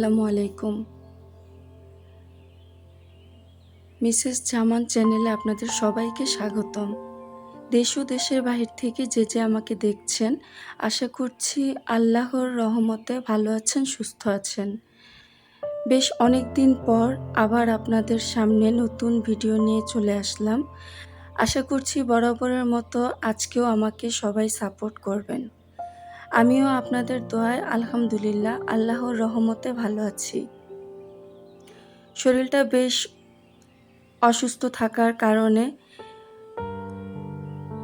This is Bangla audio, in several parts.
আসসালামু আলাইকুম। মিসেস জামান চ্যানেলে আপনাদের সবাইকে স্বাগতম। দেশ ও দেশের বাহির থেকে যে যে আমাকে দেখছেন, আশা করছি আল্লাহর রহমতে ভালো আছেন, সুস্থ আছেন। বেশ অনেক দিন পর আবার আপনাদের সামনে নতুন ভিডিও নিয়ে চলে আসলাম। আশা করছি বরাবরের মতো আজকেও আমাকে সবাই সাপোর্ট করবেন। আমিও আপনাদের দোয়ায় আলহামদুলিল্লাহ আল্লাহর রহমতে ভালো আছি। শরীরটা বেশ অসুস্থ থাকার কারণে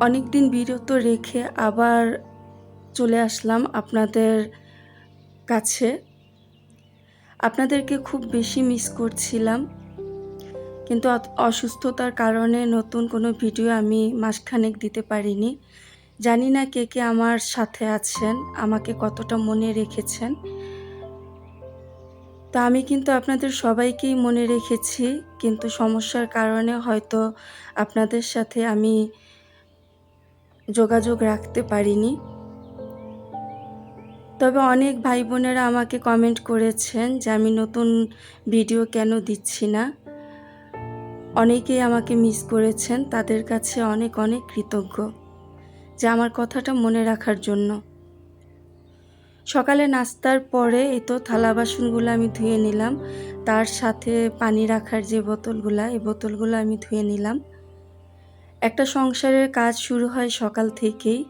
অনেক দিন বিরত রেখে আবার চলে আসলাম আপনাদের কাছে। আপনাদেরকে খুব বেশি মিস করছিলাম। কিন্তু অসুস্থতার কারণে নতুন কোনো ভিডিও আমি মাসখানেক দিতে পারিনি। জানি না কে কে আমার সাথে আছেন, আমাকে কতটা মনে রেখেছেন। তা আমি কিন্তু আপনাদের সবাইকেই মনে রেখেছি, কিন্তু সমস্যার কারণে হয়তো আপনাদের সাথে আমি যোগাযোগ রাখতে পারিনি। তবে অনেক ভাই বোনেরা আমাকে কমেন্ট করেছেন যে আমি নতুন ভিডিও কেন দিচ্ছি না। অনেকেই আমাকে মিস করেছেন, তাদের কাছে অনেক অনেক কৃতজ্ঞ। যে আমার কথাটা মনে রাখার জন্য। সকালে নাস্তার পরে এই তো থালা বাসনগুলো আমি ধুয়ে নিলাম। তার সাথে পানি রাখার যে বোতলগুলো, এই বোতলগুলো আমি ধুয়ে নিলাম। একটা সংসারের কাজ শুরু হয় সকাল থেকেই,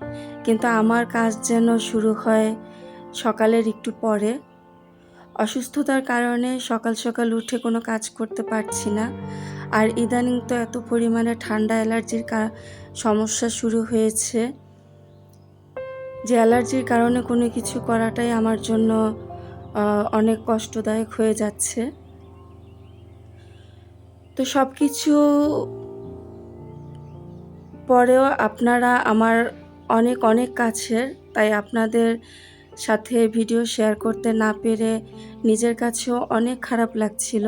কিন্তু আমার কাজ যেন শুরু হয় সকালের একটু পরে। অসুস্থতার কারণে সকাল সকাল উঠে কোনো কাজ করতে পারছি না। আর ইদানিং তো এত পরিমাণে ঠান্ডা অ্যালার্জির সমস্যা শুরু হয়েছে। যে অ্যালার্জির কারণে কোনো কিছু করাটাই আমার জন্য অনেক কষ্টদায়ক হয়ে যাচ্ছে। তো সব কিছু পরেও আপনারা আমার অনেক অনেক কাছের, তাই আপনাদের সাথে ভিডিও শেয়ার করতে না পেরে নিজের কাছেও অনেক খারাপ লাগছিল।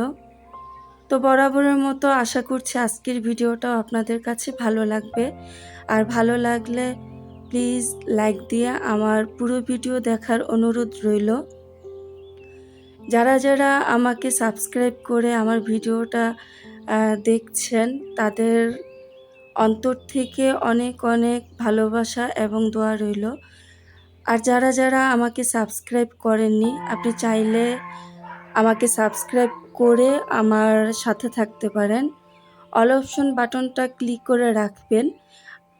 তো বরাবরের মতো আশা করছি আজকের ভিডিওটাও আপনাদের কাছে ভালো লাগবে। আর ভালো লাগলে প্লিজ লাইক দিয়ে আমার পুরো ভিডিও দেখার অনুরোধ রইল। যারা যারা আমাকে সাবস্ক্রাইব করে আমার ভিডিওটা দেখছেন, তাদের অন্তর থেকে অনেক অনেক ভালোবাসা এবং দোয়া রইল। আর যারা যারা আমাকে সাবস্ক্রাইব করেননি, আপনি চাইলে আমাকে সাবস্ক্রাইব করে আমার সাথে থাকতে পারেন। অল অপশন বাটনটা ক্লিক করে রাখবেন।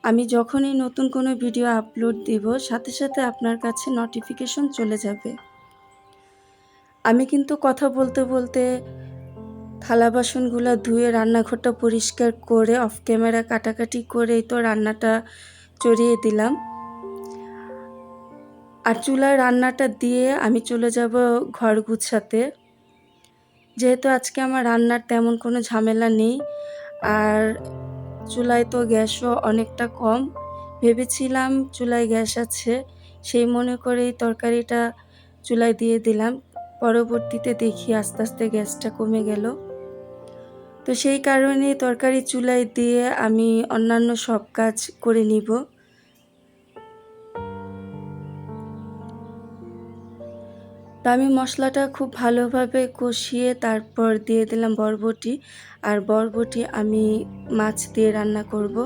আমি যখনই নতুন কোনো ভিডিও আপলোড দিব, সাথে সাথে আপনার কাছে নোটিফিকেশন চলে যাবে। আমি কিন্তু কথা বলতে বলতে থালা বাসনগুলো ধুয়ে রান্নাঘরটা পরিষ্কার করে অফ ক্যামেরা কাটাকাটি করেই তো রান্নাটা চড়িয়ে দিলাম। আর চুলায় রান্নাটা দিয়ে আমি চলে যাব ঘর গুছাতে। যেহেতু আজকে আমার রান্নার তেমন কোনো ঝামেলা নেই, আর চুলায় তো গ্যাসও অনেকটা কম। ভেবেছিলাম চুলায় গ্যাস আছে, সেই মনে করেই তরকারিটা চুলায় দিয়ে দিলাম। পরবর্তীতে দেখি আস্তে আস্তে গ্যাসটা কমে গেল। তো সেই কারণে তরকারি চুলায় দিয়ে আমি অন্যান্য সব কাজ করে নিব। আমি মশলাটা খুব ভালোভাবে কষিয়ে তারপর দিয়ে দিলাম বরবটি। আর বরবটি আমি মাছ দিয়ে রান্না করব।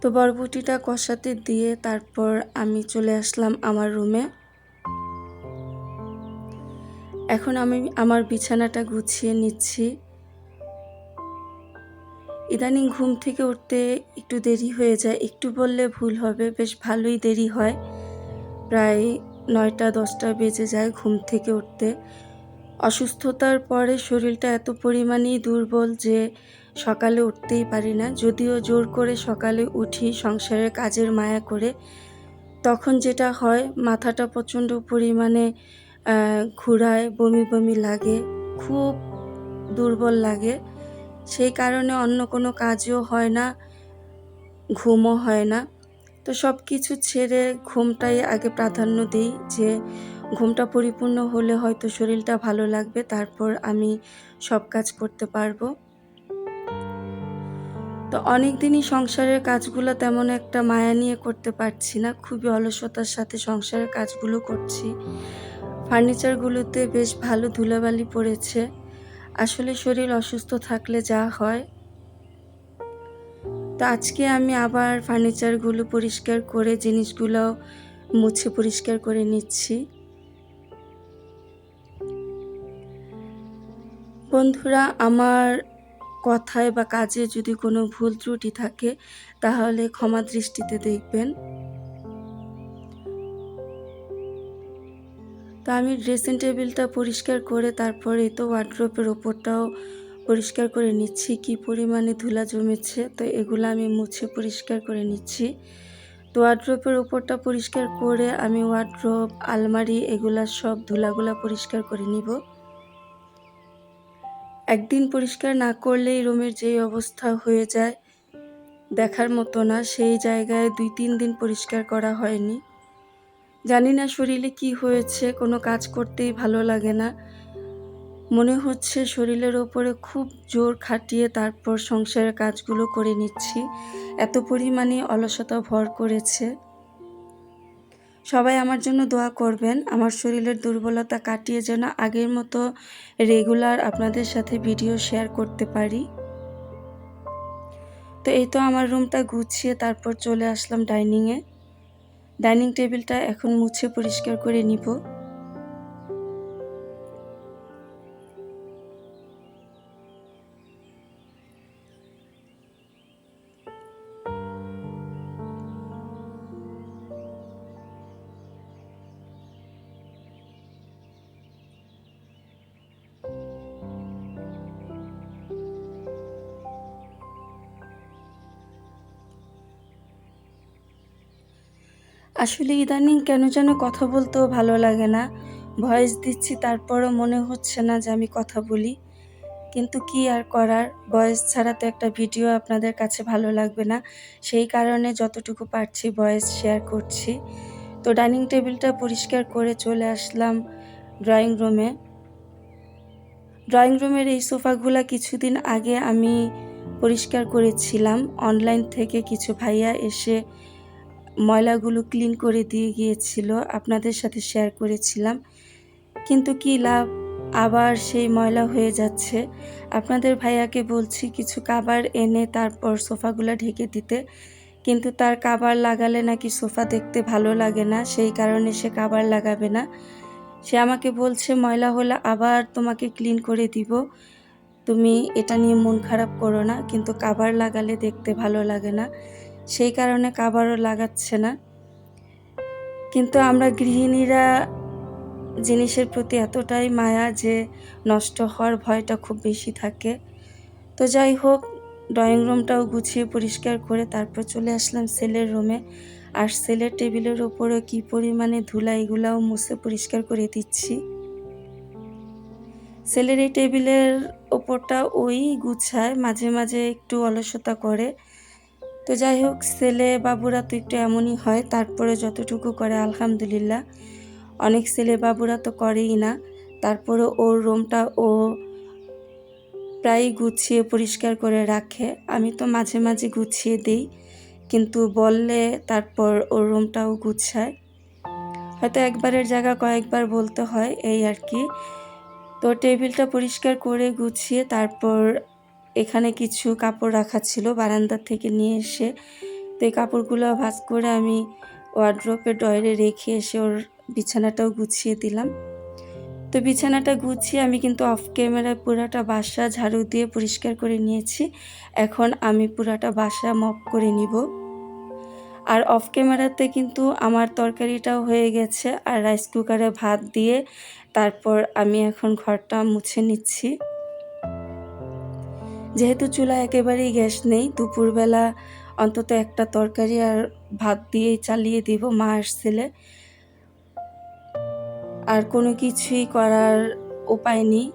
তো বরবটিটা কষাতে দিয়ে তারপর আমি চলে আসলাম আমার রুমে। এখন আমি আমার বিছানাটা গুছিয়ে নিচ্ছি। ইদানিং ঘুম থেকে উঠতে একটু দেরি হয়ে যায়। একটু বললে ভুল হবে, বেশ ভালোই দেরি হয়। প্রায় নয়টা, দশটা বেজে যায় ঘুম থেকে উঠতে। অসুস্থতার পরে শরীরটা এত পরিমাণেই দুর্বল যে সকালে উঠতেই পারি না। যদিও জোর করে সকালে উঠি সংসারের কাজের মায়া করে, তখন যেটা হয়, মাথাটা প্রচণ্ড পরিমাণে ঘুরায়, বমি বমি লাগে, খুব দুর্বল লাগে। সেই কারণে অন্য কোনো কাজও হয় না, ঘুমও হয় না। তো সব কিছু ছেড়ে ঘুমটাই আগে প্রাধান্য দিই যে ঘুমটা পরিপূর্ণ হলে হয়তো শরীরটা ভালো লাগবে, তারপর আমি সব কাজ করতে পারব। তো অনেক দিনই সংসারের কাজগুলো তেমন একটা মায়া নিয়ে করতে পারছি না, খুবই অলসতার সাথে সংসারের কাজগুলো করছি। ফার্নিচারগুলোতে বেশ ভালো ধুলাবালি পড়েছে। আসলে শরীর অসুস্থ থাকলে যা হয় তো আজকে আমি আবার ফার্নিচারগুলো পরিষ্কার করে জিনিসগুলো মুছে পরিষ্কার করে নিচ্ছি। বন্ধুরা, আমার কথায় বা কাজে যদি কোনো ভুল ত্রুটি থাকে, তাহলে ক্ষমা দৃষ্টিতে দেখবেন। তো আমি ড্রেসিং টেবিলটা পরিষ্কার করে তারপরে তো ওয়ার্ড্রোপের ওপরটাও পরিষ্কার করে নিচ্ছি, কি পরিমাণে ধুলা জমেছে, তো এগুলো আমি মুছে পরিষ্কার করে নিচ্ছি। তো ওয়ার্ড্রোপের উপরটা পরিষ্কার করে আমি ওয়ার্ড্রোপ আলমারি এগুলা সব ধুলাগুলা পরিষ্কার করে নিব। একদিন পরিষ্কার না করলেই রুমের যেই অবস্থা হয়ে যায়, দেখার মতো না, সেই জায়গায় দুই তিন দিন পরিষ্কার করা হয়নি। জানি না শরীরে কি হয়েছে, কোনো কাজ করতেই ভালো লাগে না। মনে হচ্ছে শরীরের ওপরে খুব জোর খাটিয়ে তারপর সংসারের কাজগুলো করে নিচ্ছি। এত পরিমাণে অলসতা ভর করেছে। সবাই আমার জন্য দোয়া করবেন, আমার শরীরের দুর্বলতা কাটিয়ে যেন আগের মতো রেগুলার আপনাদের সাথে ভিডিও শেয়ার করতে পারি। তো এই তো আমার রুমটা গুছিয়ে তারপর চলে আসলাম ডাইনিংয়ে। ডাইনিং টেবিলটা এখন মুছে পরিষ্কার করে নিব। আসলে ইদানিং কেন যেন কথা বলতেও ভালো লাগে না। ভয়েস দিচ্ছি, তারপরও মনে হচ্ছে না যে আমি কথা বলি। কিন্তু কি আর করার? ভয়েস ছাড়া তো একটা ভিডিও আপনাদের কাছে ভালো লাগবে না। সেই কারণে যতটুকু পারছি ভয়েস শেয়ার করছি। তো ডাইনিং টেবিলটা পরিষ্কার করে চলে আসলাম ড্রয়িং রুমে। ড্রয়িং রুমের এই সোফাগুলা কিছুদিন আগে আমি পরিষ্কার করেছিলাম। অনলাইন থেকে কিছু ভাইয়া এসে ময়লাগুলো ক্লিন করে দিয়ে গিয়েছিল, আপনাদের সাথে শেয়ার করেছিলাম। কিন্তু কি লাভ? আবার সেই ময়লা হয়ে যাচ্ছে। আপনাদের ভাইয়াকে বলছি কিছু কাবার এনে তারপর সোফাগুলো ঢেকে দিতে। কিন্তু তার কাবার লাগালে নাকি সোফা দেখতে ভালো লাগে না, সেই কারণে সে কাবার লাগাবে না। সে আমাকে বলছে, ময়লা হলে আবার তোমাকে ক্লিন করে দিব। তুমি এটা নিয়ে মন খারাপ করো না, কিন্তু কাবার লাগালে দেখতে ভালো লাগে না। সেই কারণে কাবারও লাগাচ্ছে না। কিন্তু আমরা গৃহিণীরা জিনিসের প্রতি এতটাই মায়া যে নষ্ট হওয়ার ভয়টা খুব বেশি থাকে। তো যাই হোক, ড্রয়িং রুমটাও গুছিয়ে পরিষ্কার করে তারপর চলে আসলাম সেলের রুমে। আর সেলের টেবিলের ওপরেও কী পরিমাণে ধুলা এগুলাও মুছে পরিষ্কার করে দিচ্ছি। সেলের এই টেবিলের ওপরটা ওই গুছায় মাঝে মাঝে একটু অলসতা করে। তো যাই হোক, ছেলে বাবুরা তো একটু এমনই হয়, তারপরে যতটুকু করে আলহামদুলিল্লাহ। অনেক ছেলে বাবুরা তো করেই না, তারপরে ওর রুমটা ও প্রায় গুছিয়ে পরিষ্কার করে রাখে। আমি তো মাঝে মাঝে গুছিয়ে দিই, কিন্তু বললে তারপর ওর রুমটাও গুছায়। হয়তো একবারের জায়গা কয়েকবার বলতে হয়, এই আর কি। তো টেবিলটা পরিষ্কার করে গুছিয়ে তারপর এখানে কিছু কাপড় রাখা ছিল, বারান্দার থেকে নিয়ে এসে। তো এই কাপড়গুলো ভাজ করে আমি ওয়ার্ড্রপে ডয়ারে রেখে এসে ওর বিছানাটাও গুছিয়ে দিলাম। তো বিছানাটা গুছিয়ে আমি কিন্তু অফ ক্যামেরায় পুরাটা বাসা ঝাড়ু দিয়ে পরিষ্কার করে নিয়েছি। এখন আমি পুরাটা বাসা মপ করে নিব। আর অফ ক্যামেরাতে কিন্তু আমার তরকারিটাও হয়ে গেছে, আর রাইস কুকারে ভাত দিয়ে তারপর আমি এখন ঘরটা মুছে নিচ্ছি। যেহেতু চুলা একেবারেই গ্যাস নেই, দুপুরবেলা অন্তত একটা তরকারি আর ভাত দিয়েই চালিয়ে দিব, মা আসছিলে। আর কোনো কিছুই করার উপায় নেই।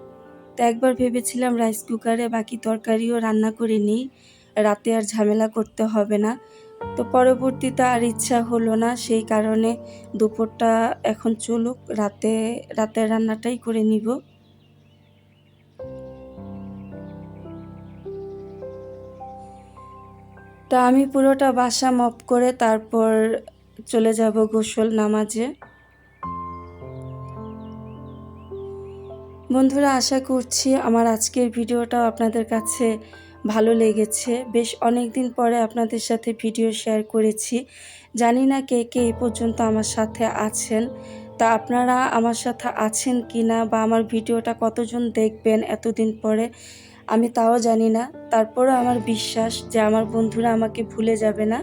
তো একবার ভেবেছিলাম রাইস কুকারে বাকি তরকারিও রান্না করে নিই, রাতে আর ঝামেলা করতে হবে না। তো পরবর্তীতে আর ইচ্ছা হলো না, সেই কারণে দুপুরটা এখন চলুক, রাতে, রাতের রান্নাটাই করে নিব। তা আমি পুরোটা বাসা মপ করে তারপর চলে যাব গোসল নামাজে। বন্ধুরা, আশা করছি আমার আজকের ভিডিওটাও আপনাদের কাছে ভালো লেগেছে। বেশ অনেক দিন পরে আপনাদের সাথে ভিডিও শেয়ার করেছি। জানি না কে কে এই পর্যন্ত আমার সাথে আছেন। তা আপনারা আমার সাথে আছেন কি না বা আমার ভিডিওটা কতজন দেখবেন এতদিন পরে আমি তাও জানি না। তারপরও আমার বিশ্বাস যে আমার বন্ধুরা আমাকে ভুলে যাবে না।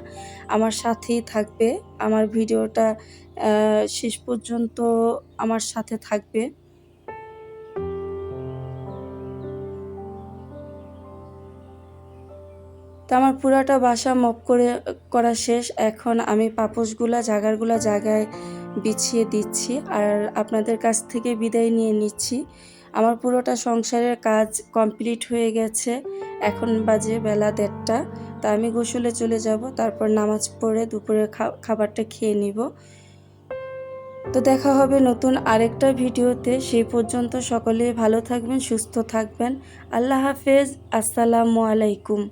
আমার সাথেই থাকবে। আমার ভিডিওটা শেষ পর্যন্ত আমার সাথে থাকবে। তো আমার পুরাটা বাসা মপ করে, করা শেষ। এখন আমি পাপোশগুলা, জাগারগুলা জায়গায় বিছিয়ে দিচ্ছি। আর আপনাদের কাছ থেকে বিদায় নিয়ে নিচ্ছি। আমার পুরোটা সংসারের কাজ কমপ্লিট হয়ে গেছে। এখন বাজে বেলা দেড়টা। তা আমি গোসলে চলে যাব, তারপর নামাজ পড়ে দুপুরে খাবারটা খেয়ে নিব। তো দেখা হবে নতুন আরেকটা ভিডিওতে। সেই পর্যন্ত সকলে ভালো থাকবেন, সুস্থ থাকবেন। আল্লাহ হাফেজ। আসসালামু আলাইকুম।